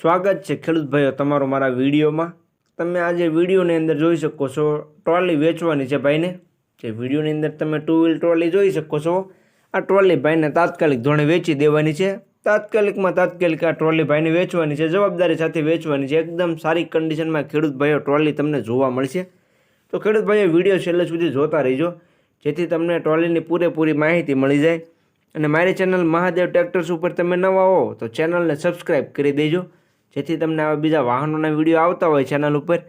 સ્વાગત છે ખેડૂત ભાઈઓ તમારો મારા વિડીયોમાં. તમે આજે વિડીયોની અંદર જોઈ શકો છો, ટ્રોલી વેચવાની છે ભાઈને. જે વિડીયોની અંદર તમે ટુ વ્હીલ ટ્રોલી જોઈ શકો છો. આ ટ્રોલી ભાઈને તાત્કાલિક ધોરણે વેચી દેવાની છે. તાત્કાલિકમાં તાત્કાલિક આ ટ્રોલી ભાઈને વેચવાની છે. જવાબદારી સાથે વેચવાની છે. એકદમ સારી કન્ડિશનમાં ખેડૂત ભાઈઓ ટ્રોલી તમને જોવા મળશે. તો ખેડૂત ભાઈઓ વીડિયો છેલ્લે સુધી જોતા રહીજો. જેથી તમને ટ્રોલીની પૂરેપૂરી માહિતી મળી જાય. અને મારી ચેનલ મહાદેવ ટ્રેક્ટર્સ ઉપર તમે નવા હો, તો ચેનલને સબસ્ક્રાઈબ કરી દેજો. જેથી તમને આવા બીજા વાહનોના વીડિયો આવતા હોય ચેનલ ઉપર,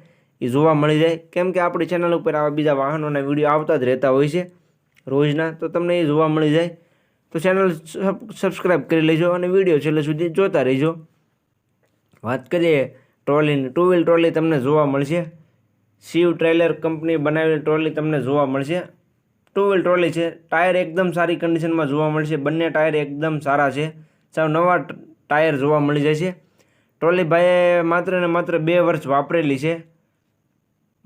એ જોવા મળી જાય કેમ કે આપણી ચેનલ ઉપર આવા બીજા વાહનોના વીડિયો આવતા જ રહેતા હોય છે રોજના, તો તમને એ જોવા મળી જાય. તો ચેનલ સબસ્ક્રાઈબ કરી લેજો અને વીડિયો છેલ્લે સુધી જોતા રહેજો. વાત કરીએ ટ્રોલીની ટુ વ્હીલ ટ્રોલી તમને જોવા મળશે. શિવ ટ્રેલર કંપની બનાવેલી ટ્રોલી તમને જોવા મળશે. ટુ વ્હીલ ટ્રોલી છે, ટાયર એકદમ સારી કન્ડિશનમાં જોવા મળશે. બંને ટાયર એકદમ સારા છે. સાવ નવા ટાયર જોવા મળી જાય છે. ટ્રોલી ભાઈએ માત્ર ને માત્ર બે વર્ષ વાપરેલી છે.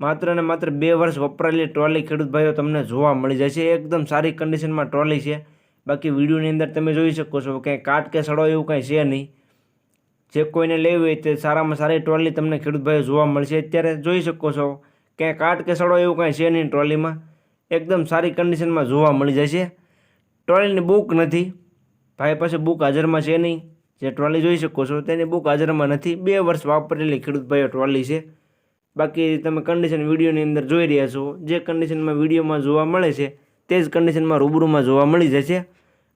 માત્ર ને માત્ર બે વર્ષ વપરાયેલી ટ્રોલી ખેડૂત ભાઈઓ તમને જોવા મળી જાય છે. એકદમ સારી કન્ડિશનમાં ટ્રોલી છે. બાકી વિડીયોની અંદર તમે જોઈ શકો છો ક્યાંય કાટ કે સડો એવું કાંઈ છે નહીં. જે કોઈને લેવી હોય તે સારામાં સારી ટ્રોલી તમને ખેડૂત ભાઈઓ જોવા મળશે. અત્યારે જોઈ શકો છો ક્યાંય કાટ કે સડો એવું કાંઈ છે નહીં ટ્રોલીમાં. એકદમ સારી કન્ડિશનમાં જોવા મળી જાય છે. ટ્રોલીની બુક નથી. ભાઈ પાસે બુક હાજરમાં છે નહીં. જે ટ્રોલી જોઈ શકો છો, તેની બુક હાજરમાં નથી. બે વર્ષ વાપરેલી ખેડૂતભાઈઓ ટ્રોલી છે. બાકી તમે કન્ડિશન વિડીયોની અંદર જોઈ રહ્યા છો. જે કન્ડિશનમાં વિડીયોમાં જોવા મળે છે, તે જ કન્ડિશનમાં રૂબરૂમાં જોવા મળી જશે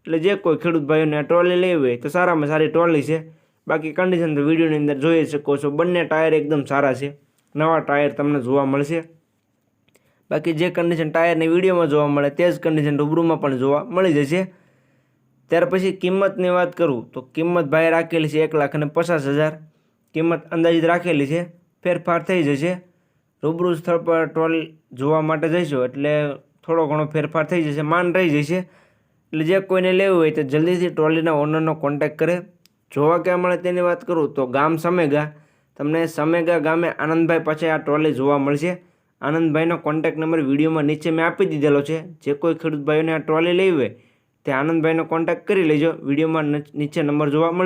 એટલે જે કોઈ ખેડૂત ભાઈઓને ટ્રોલી લેવી હોય, તો સારામાં સારી ટ્રોલી છે. બાકી કન્ડિશન તો વિડીયોની અંદર જોઈ શકો છો. બંને ટાયર એકદમ સારા છે. નવા ટાયર તમને જોવા મળશે. બાકી જે કન્ડિશન ટાયરની વિડીયોમાં જોવા મળે, તે જ કન્ડિશન રૂબરૂમાં પણ જોવા મળી જશે. ત્યાર પછી કિંમતની વાત કરું, તો કિંમત ભાઈ રાખેલી છે એક લાખ અને પચાસ હજાર. કિંમત અંદાજિત રાખેલી છે, ફેરફાર થઈ જશે. રૂબરૂ સ્થળ પર ટોલ જોવા માટે જઈશું, એટલે થોડો ઘણો ફેરફાર થઈ જશે, માન રહી જશે. એટલે જે કોઈને લેવું હોય તો જલ્દીથી ટ્રોલીના ઓનરનો કોન્ટેક્ટ કરે. જોવા ક્યાં મળે તેની વાત કરું, તો ગામ સમેગા. તમને સમેગા ગામે આનંદભાઈ પાસે આ ટ્રોલી જોવા મળશે. આનંદભાઈનો કોન્ટેક્ટ નંબર વિડીયોમાં નીચે મેં આપી દીધેલો છે. જે કોઈ ખેડૂત ભાઈઓને આ ટ્રોલી લેવી હોય તે આનંદભાઈનો કોન્ટેક્ટ કરી લેજો. વિડીયોમાં નીચે નંબર જોવા મળી